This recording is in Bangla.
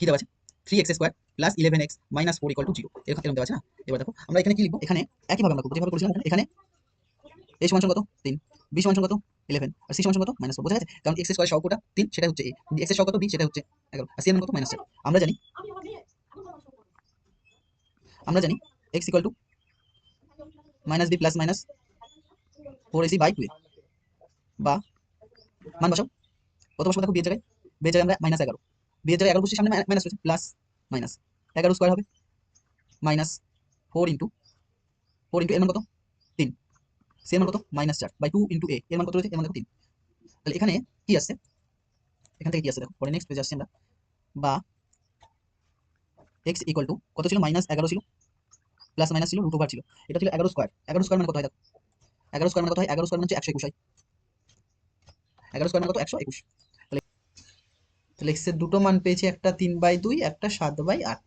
কি দেওয়া আছে? Three X square plus eleven X minus four equal to zero এরকম দেওয়া আছে এবার দেখো, আমরা এখানে কি লিখব? এখানে একইভাবে আমরা যেভাবে করেছিলাম এখানে এ সমান কত? তিন। বি সমান কত? ইলেভেন আর সি সমান কত? মাইনাস ফোর বোঝা গেছে? কারণ এক্স স্কোয়ার সহগটা তিন সেটা হচ্ছে এ এক্সের সহগ কত? বি সেটা হচ্ছে এগারো। আর সি এর কত? মাইনাস আমরা জানি আমরা জানি X equal to minus B plus minus four AC by two বা মান বসাও। কত বসাবো দেখো বিয়ের জায়গায়। বিয়ের জায়গায় আমরা মাইনাস এগারো। বিয়ের জায়গায় এগারো সামনে মাইনাস রয়েছে প্লাস মাইনাস এগারো স্কোয়ার হবে minus four into four into এর মান কত? তিন। সি মান কত? মাইনাস চার। বাই টু ইন্টু এ এর মান কত রয়েছে? এর মান কত? তিন। তাহলে এখানে কি আসছে? এখান থেকে কি আসছে দেখো? পরে নেক্সট পেজে আসছে আমরা। বা এক্স ইকুয়াল টু কত ছিল? মাইনাস এগারো ছিল। প্লাস মাইনাস ছিল রুট ওভার ছিল। এটা ছিল এগারো স্কোয়ার এগারো স্কোয়ার মানে কত হয় দেখো? এগারো স্কোয়ার মানে কত হয়? এগারো স্কোয়ার মানে হচ্ছে একশো একুশ হয়। এগারো স্কোয়ার মানে কত? একশো একুশ। তাহলে এক্সের দুটো মান পেয়েছি একটা তিন বাই দুই একটা সাত বাই আট।